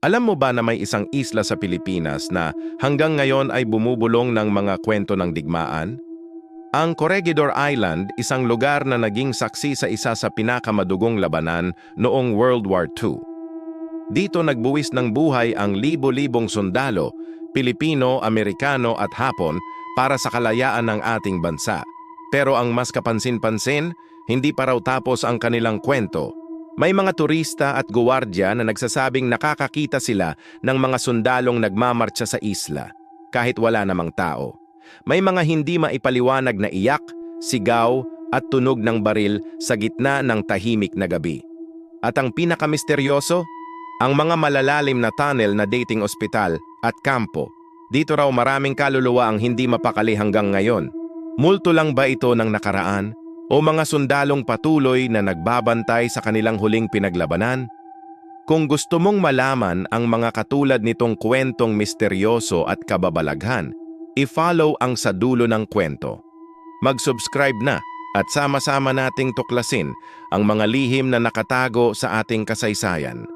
Alam mo ba na may isang isla sa Pilipinas na hanggang ngayon ay bumubulong ng mga kwento ng digmaan? Ang Corregidor Island, isang lugar na naging saksi sa isa sa pinakamadugong labanan noong World War II. Dito nagbuwis ng buhay ang libo-libong sundalo, Pilipino, Amerikano at Hapon para sa kalayaan ng ating bansa. Pero ang mas kapansin-pansin, hindi pa raw tapos ang kanilang kwento. May mga turista at guwardya na nagsasabing nakakakita sila ng mga sundalong nagmamartsa sa isla, kahit wala namang tao. May mga hindi maipaliwanag na iyak, sigaw at tunog ng baril sa gitna ng tahimik na gabi. At ang pinakamisteryoso, ang mga malalalim na tunnel na dating ospital at kampo. Dito raw maraming kaluluwa ang hindi mapakali hanggang ngayon. Multo lang ba ito ng nakaraan? O mga sundalong patuloy na nagbabantay sa kanilang huling pinaglabanan? Kung gusto mong malaman ang mga katulad nitong kwentong misteryoso at kababalaghan, i-follow ang sa dulo ng kwento. Mag-subscribe na at sama-sama nating tuklasin ang mga lihim na nakatago sa ating kasaysayan.